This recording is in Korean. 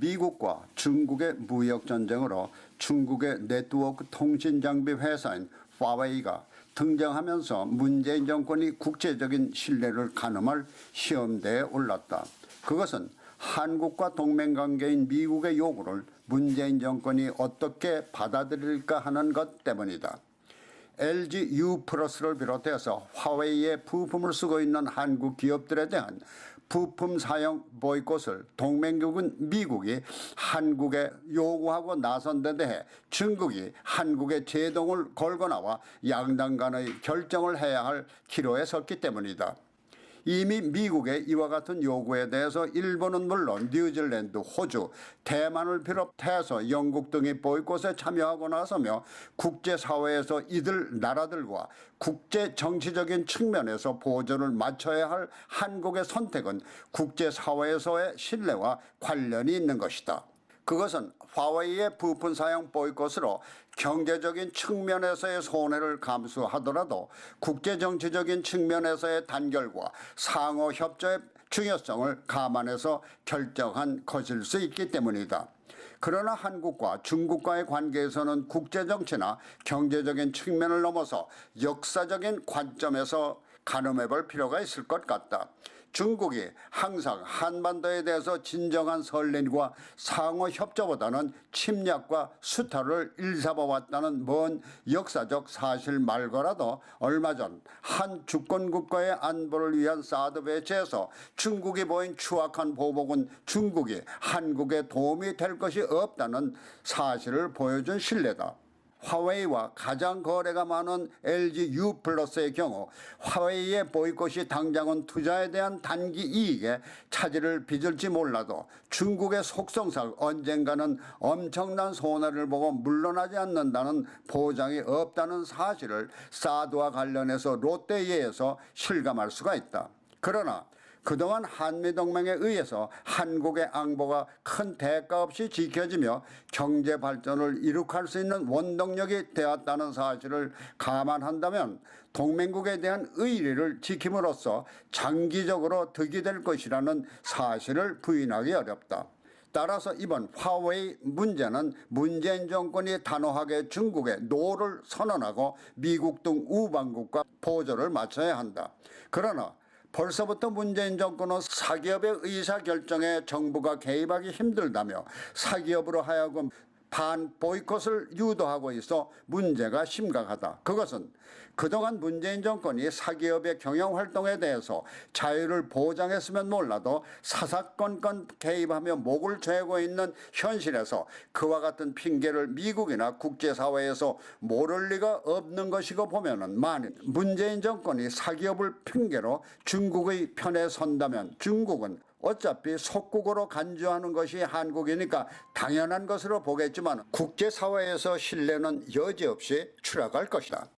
미국과 중국의 무역 전쟁으로 중국의 네트워크 통신 장비 회사인 화웨이가 등장하면서 문재인 정권이 국제적인 신뢰를 가늠할 시험대에 올랐다. 그것은 한국과 동맹관계인 미국의 요구를 문재인 정권이 어떻게 받아들일까 하는 것 때문이다. LG U 플러스를 비롯해서 화웨이의 부품을 쓰고 있는 한국 기업들에 대한 부품 사용 보이콧을 동맹국은 미국이 한국에 요구하고 나선 데 대해 중국이 한국에 제동을 걸고 나와 양당 간의 결정을 해야 할 기로에 섰기 때문이다. 이미 미국의 이와 같은 요구에 대해서 일본은 물론 뉴질랜드, 호주, 대만을 비롯해서 영국 등이 보이콧에 참여하고 나서며 국제사회에서 이들 나라들과 국제 정치적인 측면에서 보조를 맞춰야 할 한국의 선택은 국제사회에서의 신뢰와 관련이 있는 것이다. 그것은 화웨이의 부품 사용 보이콧으로 경제적인 측면에서의 손해를 감수하더라도 국제 정치적인 측면에서의 단결과 상호 협조의 중요성을 감안해서 결정한 것일 수 있기 때문이다. 그러나 한국과 중국과의 관계에서는 국제정치나 경제적인 측면을 넘어서 역사적인 관점에서 가늠해 볼 필요가 있을 것 같다. 중국이 항상 한반도에 대해서 진정한 설렘과 상호 협조보다는 침략과 수탈을 일삼아왔다는 먼 역사적 사실 말고라도 얼마 전 한 주권 국가의 안보를 위한 사드 배치에서 중국이 보인 추악한 보복은 중국이 한국에 도움이 될 것이 없다는 사실을 보여준 신뢰다. 화웨이와 가장 거래가 많은 LG U 플러스의 경우 화웨이의 보이콧이 당장은 투자에 대한 단기 이익에 차질을 빚을지 몰라도 중국의 속성상 언젠가는 엄청난 손해를 보고 물러나지 않는다는 보장이 없다는 사실을 사드와 관련해서 롯데이에서 실감할 수가 있다. 그러나 그동안 한미동맹에 의해서 한국의 안보가 큰 대가 없이 지켜지며 경제 발전을 이룩할 수 있는 원동력이 되었다는 사실을 감안한다면 동맹국에 대한 의리를 지킴으로써 장기적으로 득이 될 것이라는 사실을 부인하기 어렵다. 따라서 이번 화웨이 문제는 문재인 정권이 단호하게 중국에 노를 선언하고 미국 등 우방국과 보조를 맞춰야 한다. 그러나 벌써부터 문재인 정권은 사기업의 의사결정에 정부가 개입하기 힘들다며 사기업으로 하여금 반 보이콧을 유도하고 있어 문제가 심각하다. 그것은 그동안 문재인 정권이 사기업의 경영 활동에 대해서 자유를 보장했으면 몰라도 사사건건 개입하며 목을 죄고 있는 현실에서 그와 같은 핑계를 미국이나 국제사회에서 모를 리가 없는 것이고 보면은 만일 문재인 정권이 사기업을 핑계로 중국의 편에 선다면 중국은 어차피 속국으로 간주하는 것이 한국이니까 당연한 것으로 보겠지만 국제사회에서 신뢰는 여지없이 추락할 것이다.